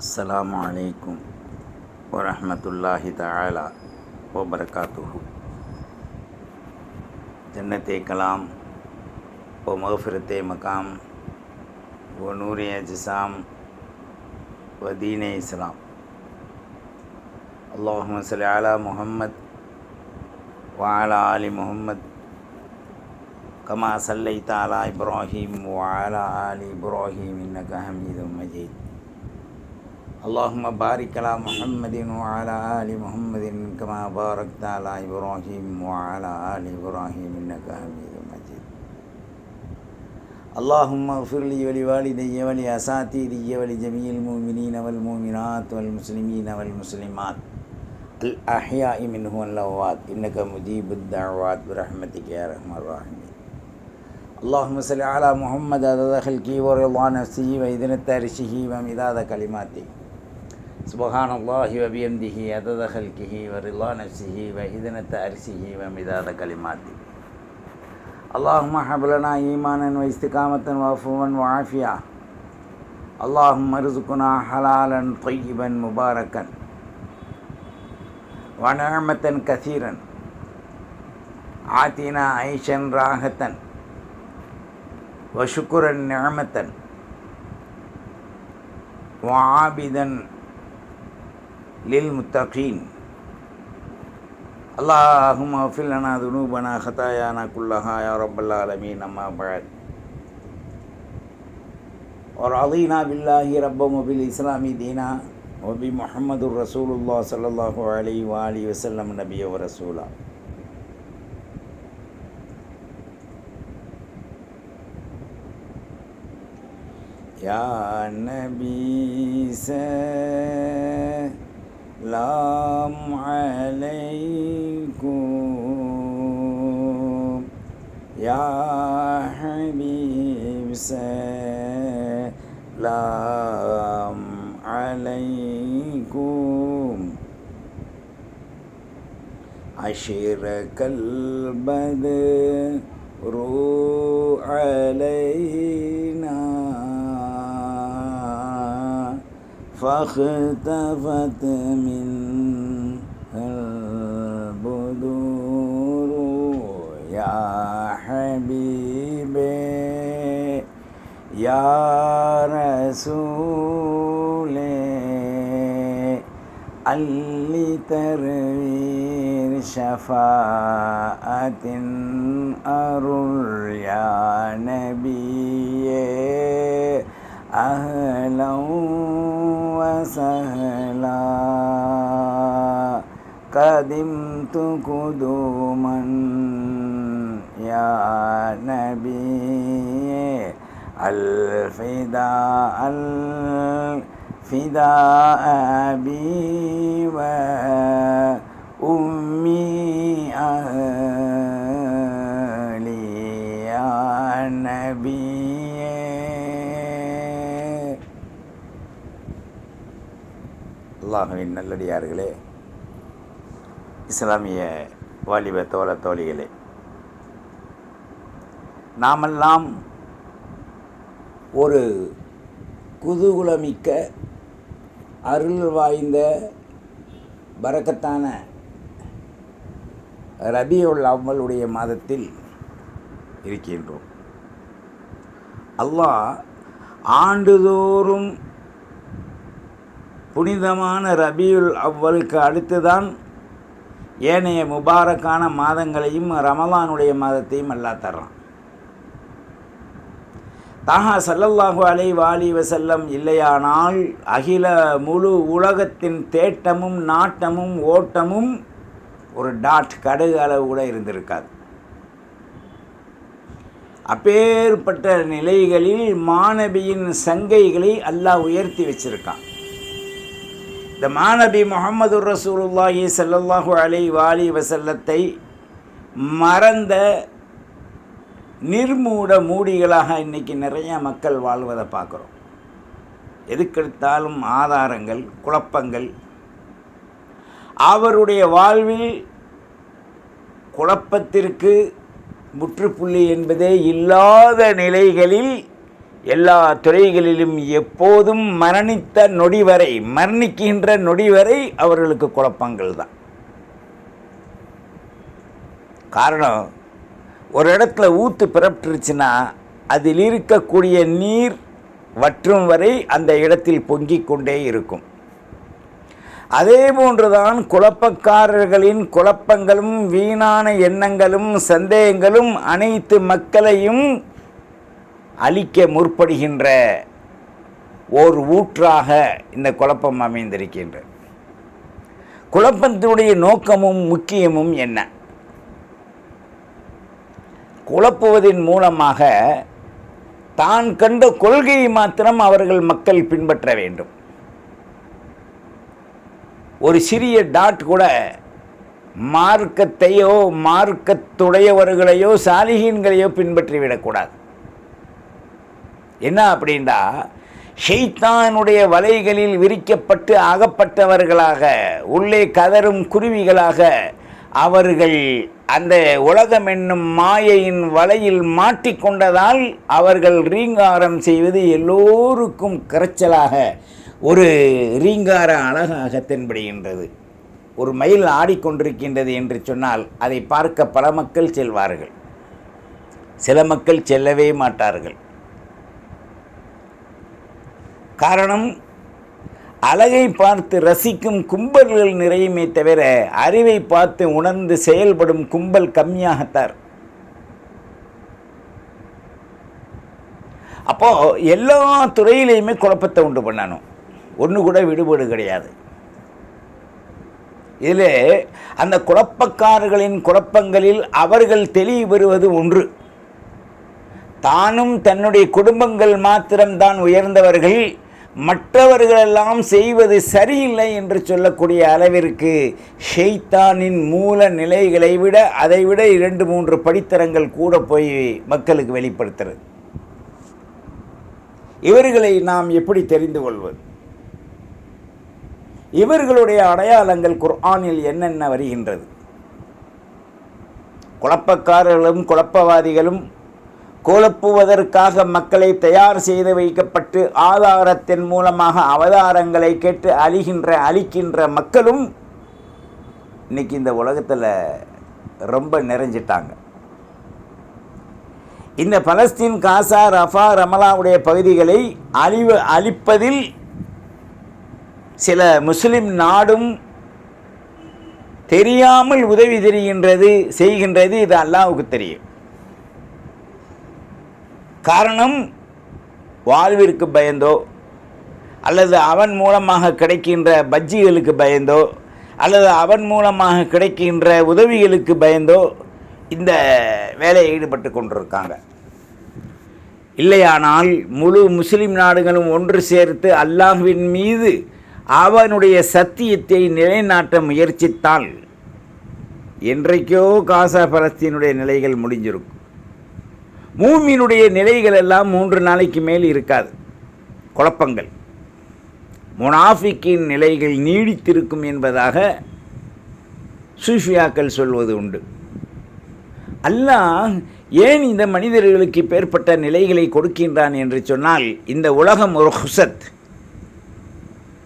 அஸ்லாம் வலைக்கும் வரமத்துல்லாஹி தாலா வபரகாத்துஹு. ஜன்னத்தை கலாம் ஓ மகஃபிரத்தே மகாம் ஓ நூரிய ஜிசாம் ஓ தீனே இஸ்லாம். அல்லாஹும் சலி அலா முஹம்மத் வாலா அலி முஹம்மத் கமா சல்லை தாலா இப்ராஹிம் வாலா அலி இப்ராஹிம் இன்னக ஹமீது மஜீத். اللهم بارك على محمد وعلى آل محمد كما باركت على إبراهيم وعلى آل إبراهيم إنك حميد مجيد. اللهم اغفر لي ولوالدي ولأساتذتي ولجميع المؤمنين والمؤمنات والمسلمين والمسلمات. الأحياء منهم والأموات. إنك مجيب الدعوات برحمتك يا أرحم الراحمين. اللهم صل على محمد عدد خلقه ورضا نفسه وإذن عرشه ومداد كلماته. سبحان الله وبحمده عدد خلقه ورضا نفسه وإذن عرشه ومداد كلماته اللهم حب لنا إيمانا واستقامة وعفوا وعافية اللهم ارزقنا حلالا طيبا مباركا ونعمة كثيرا آتنا عيشا راحة وشكرا نعمة وعابدا للمتقين. اللهم اغفر لنا ذنوبنا خطايانا كلها يا رب العالمين أما بعد. ورضينا بالله ربا وبالإسلام دينا وبمحمد رسول الله صلى الله عليه وآله وسلم نبيا ورسولا. يا نبي سلام عليكم. يا حبيب سلام عليكم. عشيرك البدر علينا. فاختفت من البدور يا حبيبي يا رسولي اللي تروير شفاعة أرر يا نبي أهلا قدمت قدوما يا نبي الفداء الفداء أبي وأمي أهلي يا نبي அல்லாஹுவின் நல்லடியார்களே இஸ்லாமிய வாலிப தோழ தோழிகளே நாமெல்லாம் ஒரு குதூகுலமிக்க அருள் வாய்ந்த பறக்கத்தான ரபியுல் அவ்வளுடைய மாதத்தில் இருக்கின்றோம். அல்லாஹ் ஆண்டுதோறும் புனிதமான ரபியுல் அவ்வலுக்கு அடுத்துதான் ஏனைய முபாரக்கான மாதங்களையும் ரமலானுடைய மாதத்தையும் அல்லா தர்றான். தாஹா சல்லல்லாஹு அலை வாலி வசல்லம் இல்லையானால் அகில முழு உலகத்தின் தேட்டமும் நாட்டமும் ஓட்டமும் ஒரு டாட் கடுகு அளவு கூட இருந்திருக்காது. அப்பேற்பட்ட நிலைகளில் மாணவியின் சங்கைகளை அல்லாஹ் உயர்த்தி வச்சிருக்கான். இந்த மாநபி முகமது ரசூலுல்லாஹி சல்லல்லாஹு அலை வாலி வசல்லத்தை மறந்த நிர்மூட மூடிகளாக இன்றைக்கி நிறைய மக்கள் வாழ்வதை பார்க்குறோம். எதுக்கெடுத்தாலும் ஆதாரங்கள் குழப்பங்கள். அவருடைய வாழ்வில் குழப்பத்திற்கு முற்றுப்புள்ளி என்பதே இல்லாத நிலைகளில் எல்லா துறைகளிலும் எப்போதும் மரணித்த நொடி வரை மரணிக்கின்ற நொடி வரை அவர்களுக்கு குழப்பங்கள் தான். காரணம் ஒரு இடத்துல ஊத்து பிறப்பிட்டுருச்சுன்னா அதில் இருக்கக்கூடிய நீர் வற்றும் வரை அந்த இடத்தில் பொங்கிக் கொண்டே இருக்கும். அதே போன்றுதான் குழப்பக்காரர்களின் குழப்பங்களும் வீணான எண்ணங்களும் சந்தேகங்களும் அனைத்து மக்களையும் அழிக்க முற்படுகின்ற ஓர் ஊற்றாக இந்த குழப்பம் அமைந்திருக்கின்ற குழப்பத்தினுடைய நோக்கமும் முக்கியமும் என்ன? குழப்புவதன் மூலமாக தான் கண்ட கொள்கையை மாத்திரம் அவர்கள் மக்கள் பின்பற்ற வேண்டும். ஒரு சிறிய டாட் கூட மார்க்கத்தையோ மார்க்கத்துடையவர்களையோ சாலிகீன்களையோ பின்பற்றிவிடக்கூடாது. என்ன அப்படின்னா ஷெய்தானுடைய வலைகளில் விரிக்கப்பட்டு அகப்பட்டவர்களாக உள்ளே கதரும் குருவிகளாக அவர்கள் அந்த உலகம் என்னும் மாயையின் வலையில் மாட்டிக்கொண்டதால் அவர்கள் ரீங்காரம் செய்வது எல்லோருக்கும் கரைச்சலாக ஒரு ரீங்கார அழகாக தென்படுகின்றது. ஒரு மயில் ஆடிக்கொண்டிருக்கின்றது என்று சொன்னால் அதை பார்க்க பல மக்கள் செல்வார்கள். சில மக்கள் செல்லவே மாட்டார்கள். காரணம் அழகை பார்த்து ரசிக்கும் கும்பல்கள் நிறையுமே தவிர அறிவை பார்த்து உணர்ந்து செயல்படும் கும்பல் கம்மியாகத்தார். அப்போ எல்லா துறையிலையுமே குழப்பத்தை உண்டு பண்ணணும் ஒன்று கூட விடுபாடு கிடையாது. இதில் அந்த குழப்பக்காரர்களின் குழப்பங்களில் அவர்கள் தெளிவு பெறுவது ஒன்று. தானும் தன்னுடைய குடும்பங்கள் மாத்திரம்தான் உயர்ந்தவர்கள் மற்றவர்களெல்லாம் செய்வது சரியில்லை என்று சொல்லக்கூடிய அளவிற்கு ஷெய்தானின் மூல நிலைகளை விட அதைவிட இரண்டு மூன்று படித்தரங்கள் கூட போய் மக்களுக்கு வெளிப்படுத்துறது. இவர்களை நாம் எப்படி தெரிந்து கொள்வது? இவர்களுடைய அடையாளங்கள் குர்ஆனில் என்னென்ன வருகின்றது? குழப்பக்காரர்களும் குழப்பவாதிகளும் குழப்புவதற்காக மக்களை தயார் செய்து வைக்கப்பட்டு ஆதாரத்தின் மூலமாக அவதாரங்களை கேட்டு அழிகின்ற அழிக்கின்ற மக்களும் இன்னைக்கு இந்த உலகத்தில் ரொம்ப நிறைஞ்சிட்டாங்க. இந்த பலஸ்தீன் காசா ரஃபா ரமலாவுடைய பகுதிகளை அழிவு அழிப்பதில் சில முஸ்லிம் நாடும் தெரியாமல் உதவி தெரிகின்றது செய்கின்றது இது அல்லாவுக்கு தெரியும். காரணம் வாழ்விற்கு பயந்தோ அல்லது அவன் மூலமாக கிடைக்கின்ற பஜ்ஜிகளுக்கு பயந்தோ அல்லது அவன் மூலமாக கிடைக்கின்ற உதவிகளுக்கு பயந்தோ இந்த வேலையை ஈடுபட்டு கொண்டிருக்காங்க. இல்லையானால் முழு முஸ்லிம் நாடுகளும் ஒன்று சேர்த்து அல்லாஹ்வின் மீது அவனுடைய சத்தியத்தை நிலைநாட்ட முயற்சித்தால் என்றைக்கோ காசா பலஸ்தீனுடைய நிலைகள் முடிஞ்சிருக்கும். மூமியினுடைய நிலைகள் எல்லாம் மூன்று நாளைக்கு மேல் இருக்காது. குழப்பங்கள். முனாஃபிக்கின் நிலைகள் நீடித்திருக்கும் என்பதாக சூஃபியாக்கள் சொல்வது உண்டு. அல்லாஹ் ஏன் இந்த மனிதர்களுக்கு பேர்பட்ட நிலைகளை கொடுக்கின்றான் என்று சொன்னால் இந்த உலகம் ஒரு ஹுசத்.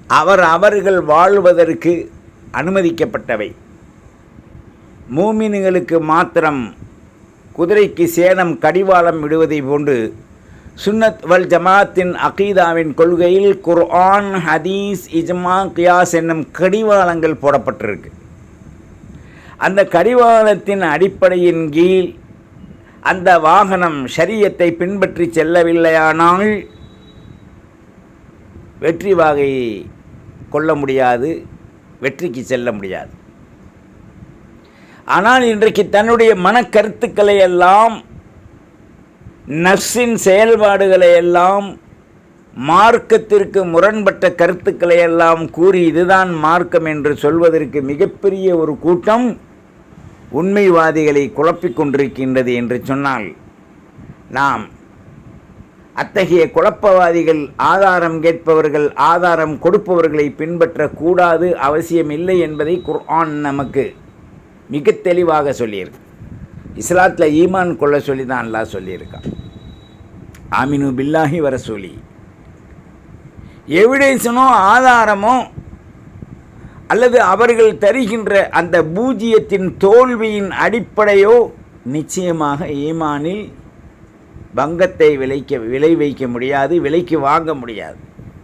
அவர் அவர்கள் வாழ்வதற்கு அனுமதிக்கப்பட்டவை. மூமின்களுக்கு மாத்திரம் குதிரைக்கு சேனம் கடிவாளம் விடுவதை போன்று சுன்னத் வல் ஜமாத்தின் அகீதாவின் கொள்கையில் குர்ஆன் ஹதீஸ் இஜ்மா கியாஸ் என்னும் கடிவாளங்கள் போடப்பட்டிருக்கு. அந்த கடிவாளத்தின் அடிப்படையின் கீழ் அந்த வாகனம் ஷரியத்தை பின்பற்றி செல்லவில்லையானால் வெற்றி வாகை கொள்ள முடியாது வெற்றிக்கு செல்ல முடியாது. ஆனால் இன்றைக்கு தன்னுடைய மனக்கருத்துக்களை எல்லாம் நர்ஸின் செயல்பாடுகளை எல்லாம் மார்க்கத்திற்கு முரண்பட்ட கருத்துக்களை எல்லாம் கூறி இதுதான் மார்க்கம் என்று சொல்வதற்கு மிகப்பெரிய ஒரு கூட்டம் உண்மைவாதிகளை குழப்பிக் கொண்டிருக்கின்றது என்று சொன்னால் நாம் அத்தகைய குழப்பவாதிகள் ஆதாரம் கேட்பவர்கள் ஆதாரம் கொடுப்பவர்களை பின்பற்றக்கூடாது அவசியமில்லை என்பதை குர்ஆன் நமக்கு மிக தெளிவாக சொல்லியிருக்கு. இஸ்லாத்தில் ஈமான் கொள்ள சொல்லி தான் அல்லா சொல்லியிருக்கான். ஆமினு பில்லாஹி வர சொல்லி எவிடேன்ஸனோ ஆதாரமோ அல்லது அவர்கள் தருகின்ற அந்த பூஜ்ஜியத்தின் தோல்வியின் அடிப்படையோ நிச்சயமாக ஈமானில் பங்கத்தை விலைக்க விலை வைக்க முடியாது விலைக்கு வாங்க முடியாது.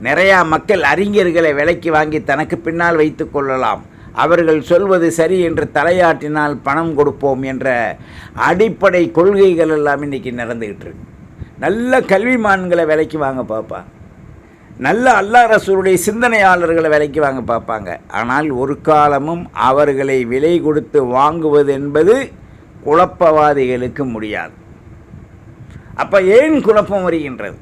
நிறையா மக்கள் அறிஞர்களை விலைக்கு வாங்கி தனக்கு பின்னால் வைத்து கொள்ளலாம். அவர்கள் சொல்வது சரி என்று தலையாட்டினால் பணம் கொடுப்போம் என்ற அடிப்படை கொள்கைகள் எல்லாம் இன்றைக்கி நடந்துக்கிட்டு இருக்கு. நல்ல கல்விமான்களை விலைக்கு வாங்க பார்ப்பா. நல்ல அல்லா ரசூருடைய சிந்தனையாளர்களை விலைக்கு வாங்க பார்ப்பாங்க. ஆனால் ஒரு காலமும் அவர்களை விலை கொடுத்து வாங்குவது என்பது குழப்பவாதிகளுக்கு முடியாது. அப்போ ஏன் குழப்பம் வருகின்றது?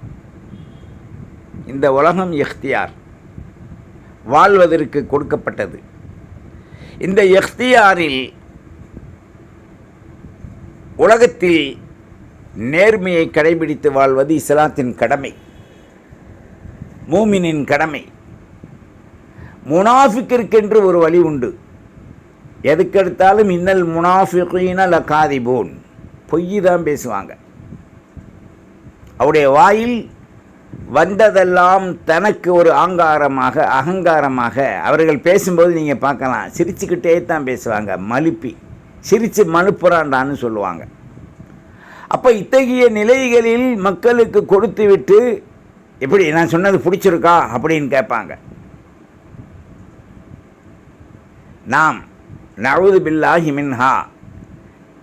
இந்த உலகம் எஃப்தியார் வாழ்வதற்கு கொடுக்கப்பட்டது. இந்த எஃப்தியாரில் உலகத்தில் நேர்மையை கடைபிடித்து வாழ்வது இஸ்லாத்தின் கடமை மூமினின் கடமை. முனாஃபிக்கிற்கென்று ஒரு வழி உண்டு. எதுக்கெடுத்தாலும் இன்னல் முனாஃபிகீன லகாதிபோன். பொய் தான் பேசுவாங்க. அவருடைய வாயில் வந்ததெல்லாம் தனக்கு ஒரு ஆங்காரமாக அகங்காரமாக அவர்கள் பேசும்போது நீங்கள் பார்க்கலாம். சிரிச்சுக்கிட்டே தான் பேசுவாங்க. மலுப்பி. சிரித்து மலுப்புறாண்டான்னு சொல்லுவாங்க. அப்போ இத்தகைய நிலைகளில் மக்களுக்கு கொடுத்து விட்டு எப்படி நான் சொன்னது பிடிச்சிருக்கா? அப்படின்னு கேட்பாங்க. நாம் நழுது பில்லாஹி மின்ஹா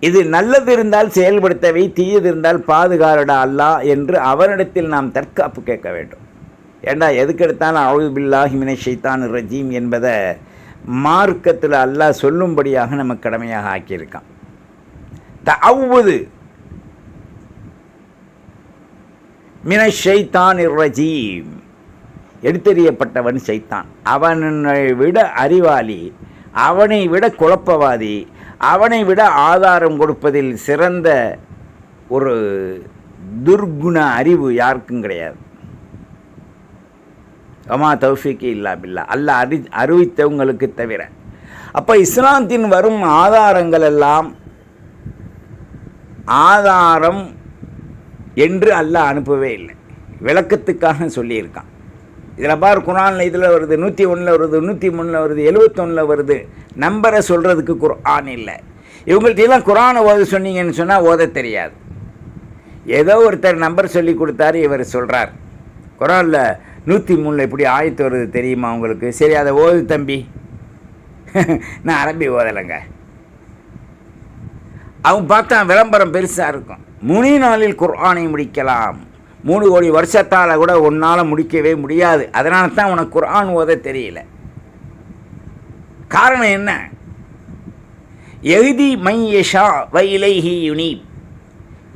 இது நல்லது இருந்தால் செயல்படுத்தவை தீயது இருந்தால் பாதுகாரடா அல்லா என்று அவரிடத்தில் நாம் தற்காப்பு கேட்க வேண்டும். ஏண்டா எதுக்கு எடுத்தாலும் அழுது பில்லாஹி மினை ஷைத்தான் ரஜீம் என்பதை மார்க்கத்தில் அல்லாஹ் சொல்லும்படியாக நம்ம கடமையாக ஆக்கியிருக்கான். தவ்வது மின ஷைத்தான் ரஜீம். எடுத்தெறியப்பட்டவன் சைத்தான் அவனை விட அறிவாளி அவனை விட குழப்பவாதி அவனை விட ஆதாரம் கொடுப்பதில் சிறந்த ஒரு துர்குண அறிவு யாருக்கும் கிடையாது. அம்மா தௌஃபிக்கு இல்லா பில்லா. அல்ல அறி அறிவித்தவங்களுக்கு தவிர. அப்போ இஸ்லாத்தின் வரும் ஆதாரங்கள் எல்லாம் ஆதாரம் என்று அல்லாஹ் அனுப்பவே இல்லை. விளக்கத்துக்காக சொல்லியிருக்கான். இதில் பார் குரானில் இதில் வருது நூற்றி ஒன்றில் வருது நூற்றி மூணில் வருது எழுபத்தொன்னில் வருது. நம்பரை சொல்கிறதுக்கு குரான் இல்லை. இவங்கள்ட்டெல்லாம் குரானை ஓத சொன்னீங்கன்னு சொன்னால் ஓத தெரியாது. ஏதோ ஒருத்தர் நம்பர் சொல்லி கொடுத்தாரு இவர் சொல்கிறார் குரானில் நூற்றி மூணில் இப்படி ஆயத்து வருது தெரியுமா உங்களுக்கு? சரி அதை ஓது தம்பி. நான் அரபி ஓதலைங்க. அவன் பார்த்தா விளம்பரம் பெருசாக இருக்கும். முனி நாளில் குர்ஆனை முடிக்கலாம். மூணு கோடி வருஷத்தால் கூட உன்னால் முடிக்கவே முடியாது. அதனால தான் உனக்கு குரான் ஓத தெரியல. காரணம் என்ன? எகுதி மையஷா வைலைஹி யுனீப்.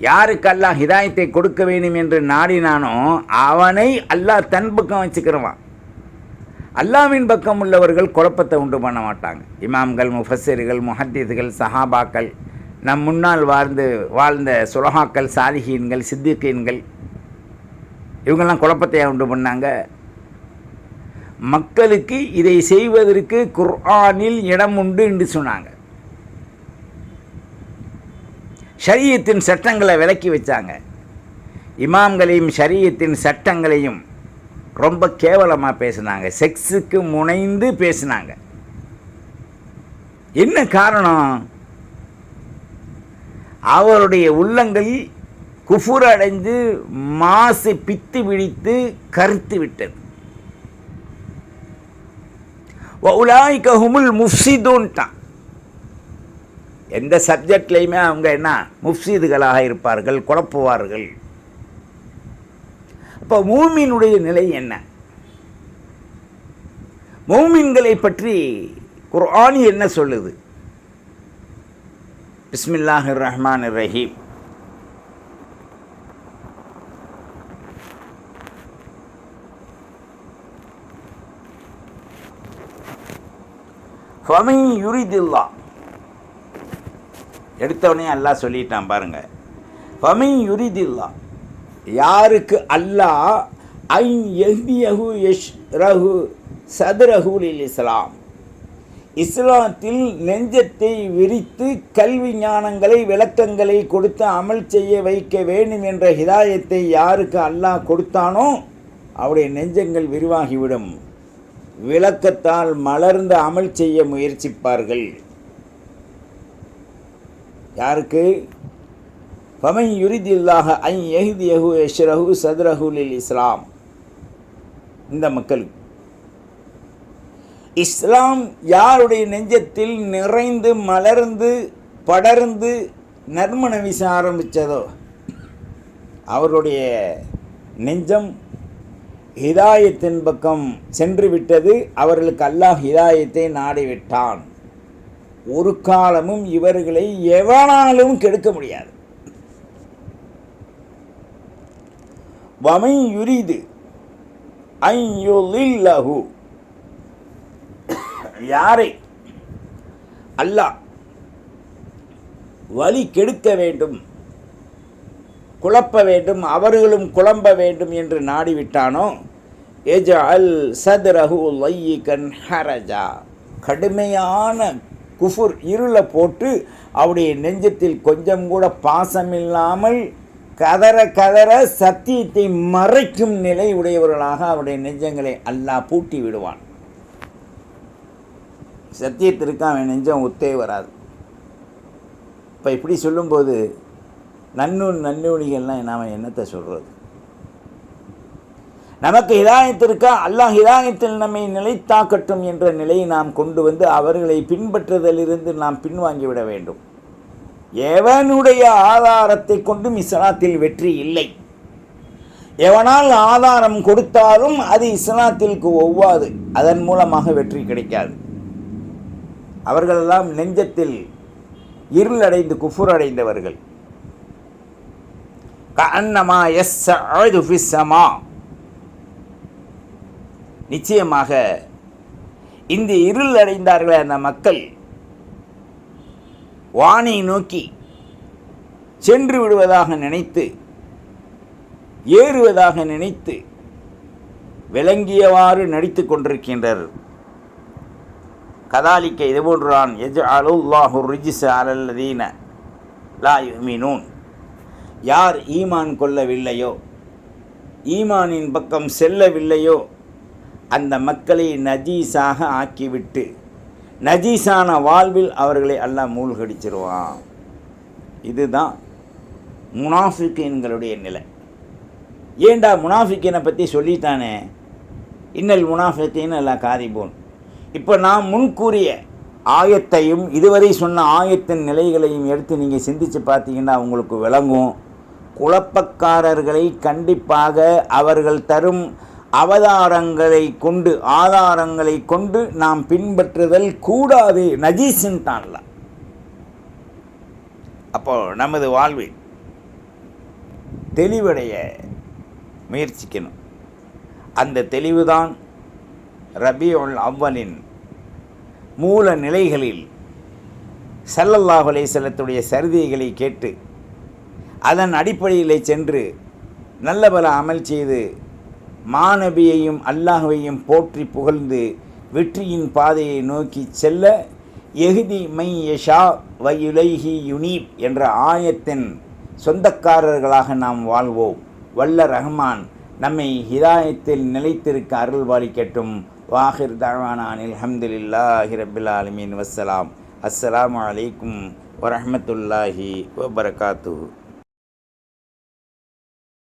யாருக்கு அல்லாஹ் ஹிதாயத்தை கொடுக்க வேண்டும் என்று நாடினானோ அவனை அல்லாஹ் தன் பக்கம் வச்சுக்கிறவான் அல்லாவின் பக்கம் உள்ளவர்கள் குழப்பத்தை உண்டு பண்ண மாட்டாங்க. இமாம்கள் முஃபஸர்கள் முஹத்தீதுகள் சஹாபாக்கள் நம் முன்னால் வாழ்ந்து வாழ்ந்த சுலஹாக்கள் சாலிஹீன்கள் சித்திகீன்கள் இவங்கெல்லாம் குழப்பத்தை உண்டு பண்ணாங்க. மக்களுக்கு இதை செய்வதற்கு குர்ஆனில் இடம் உண்டு என்று சொன்னாங்க. ஷரியத்தின் சட்டங்களை விலக்கி வச்சாங்க. இமாம்களையும் ஷரியத்தின் சட்டங்களையும் ரொம்ப கேவலமாக பேசினாங்க. செக்ஸுக்கு முனைந்து பேசினாங்க. என்ன காரணம்? அவருடைய உள்ளங்கள் குஃபுர் அடைந்து மாசு பித்து விழித்து கருத்து விட்டது. உலாய்க ஹுமுல் முஃப்சிதூன்ட்டான் எந்த சப்ஜெக்ட்லேயுமே அவங்க என்ன முஃப்சீதுகளாக இருப்பார்கள் குழப்புவார்கள். அப்போ மூமினுடைய நிலை என்ன? மூமின்களை பற்றி குர்ஆனி என்ன சொல்லுது? பிஸ்மில்லாஹிர் ரஹ்மான் ரஹீம். ஃபமை யுரிதில்லா. எடுத்தவனே அல்லாஹ் சொல்லிட்டான் பாருங்க. ஃபமை யுரிதில்லா. யாருக்கு அல்லாஹ் ஐ எஹ்தியஹு யஷ் ரஹு சதுரஹுலில் இஸ்லாம் இஸ்லாத்தில் நெஞ்சத்தை விரித்து கல்வி ஞானங்களை விளக்கங்களை கொடுத்து அமல் செய்ய வைக்க வேண்டும் என்ற ஹிதாயத்தை யாருக்கு அல்லாஹ் கொடுத்தானோ அவருடைய நெஞ்சங்கள் விரிவாகிவிடும். விளக்கத்தால் மலர்ந்து அமல் செய்ய முயற்சிப்பார்கள். யாருக்கு? பமை யுரிதில்லாக ஐ எஹ்தியஹு எஷ்ரஹு சதுரஹுலில் இஸ்லாம் இந்த மக்களுக்கு இஸ்லாம் யாருடைய நெஞ்சத்தில் நிறைந்து மலர்ந்து படர்ந்து நர்மண வீச ஆரம்பித்ததோ அவருடைய நெஞ்சம் ஹிதாயத்தின் பக்கம் சென்று விட்டது அவர்களுக்கு அல்லாஹ் ஹிதாயத்தை நாடிவிட்டான். ஒரு காலமும் இவர்களை எவனாலும் கெடுக்க முடியாது. வமை யுரிது ஐயுலில்லஹு. யாரை? அல்லாஹ் வழி கெடுக்க வேண்டும். குழப்ப வேண்டும் அவர்களும் குழம்ப வேண்டும் என்று நாடிவிட்டானோ? எஜ அல் சத்ரஹு லையிகன் ஹரஜா. கடுமையான குஃபுர் இருளை போட்டு அவருடைய நெஞ்சத்தில் கொஞ்சம் கூட பாசமில்லாமல் கதற கதற சத்தியத்தை மறைக்கும் நிலை உடையவர்களாக அவருடைய நெஞ்சங்களை அல்லாஹ் பூட்டி விடுவான். சத்தியத்திற்கு அவன் நெஞ்சம் ஒத்தே வராது. இப்போ இப்படி சொல்லும்போது நன்னூல் நன்னூலிகள்லாம் நாம் என்னத்தை சொல்கிறது நமக்கு ஹிதாயத்திற்கா அல்லாஹ் ஹிதாயத்தில் நம்மை நிலைத்தாக்கட்டும் என்ற நிலையை நாம் கொண்டு வந்து அவர்களை பின்பற்றுதலிருந்து நாம் பின்வாங்கிவிட வேண்டும். எவனுடைய ஆதாரத்தை கொண்டும் இஸ்லாத்தில் வெற்றி இல்லை. எவனால் ஆதாரம் கொடுத்தாலும் அது இஸ்லாத்திற்கு ஒவ்வாது. அதன் மூலமாக வெற்றி கிடைக்காது. அவர்களெல்லாம் நெஞ்சத்தில் இருள் அடைந்து குஃபுர் அடைந்தவர்கள். கன்னமா எஸ் ஃபிஸ்ஸமா. நிச்சயமாக இந்த இருள் அடைந்தார்களே அந்த மக்கள். வானை நோக்கி சென்று விடுவதாக நினைத்து ஏறுவதாக நினைத்து விளங்கியவாறு நடித்து கொண்டிருக்கின்றனர். கதாலிக்க இதுபோன்றான் எஜ் அலுல்லாஹு ரிஜிஸ் அலல்லதீன லா யுமினூன். யார் ஈமான் கொள்ளவில்லையோ ஈமானின் பக்கம் செல்லவில்லையோ அந்த மக்களை நஜீஸாக ஆக்கிவிட்டு நஜீஸான வாழ்வில் அவர்களை அல்லாஹ் மூழ்கடிச்சிருவான். இதுதான் முனாஃபிக்கின்களுடைய நிலை. ஏண்டா முனாஃபிக்கினை பற்றி சொல்லிட்டானே? இன்னல் முனாஃபிக்கின் எல்லாம் காரிபோன். இப்போ நான் முன்கூறிய ஆயத்தையும் இதுவரை சொன்ன ஆயத்தின் நிலைகளையும் எடுத்து நீங்கள் சிந்தித்து பார்த்தீங்கன்னா உங்களுக்கு விளங்கும். குழப்பக்காரர்களை கண்டிப்பாக அவர்கள் தரும் அவதாரங்களை கொண்டு ஆதாரங்களை கொண்டு நாம் பின்பற்றுதல் கூடாது. நஜீசின் தான்ல. அப்போ நமது வாழ்வில் தெளிவடைய முயற்சிக்கணும். அந்த தெளிவுதான் ரபியுல் அவ்வலின் மூல நிலைகளில் சல்லல்லாஹ் அலைஹிஸ்ஸலத்துடைய சரிதைகளை கேட்டு அதன் அடிப்படையிலே சென்று நல்ல பல அமல் செய்து மாணவியையும் அல்லாஹுவையும் போற்றி புகழ்ந்து வெற்றியின் பாதையை நோக்கி செல்ல எகுதி மை யஷா வயுலைஹி யுனீப் என்ற ஆயத்தின் சொந்தக்காரர்களாக நாம் வாழ்வோம். வல்ல ரஹ்மான் நம்மை ஹிதாயத்தில் நிலைத்திருக்க அருள் பாலிக்கட்டும் வாஹிர் தவானானில் அல்ஹம்துலில்லாஹி ஹிரபில் ஆலமீன். வசலாம் அஸ்ஸலாமு அலைக்கும் வரமத்துல்லாஹி வபரகாத்து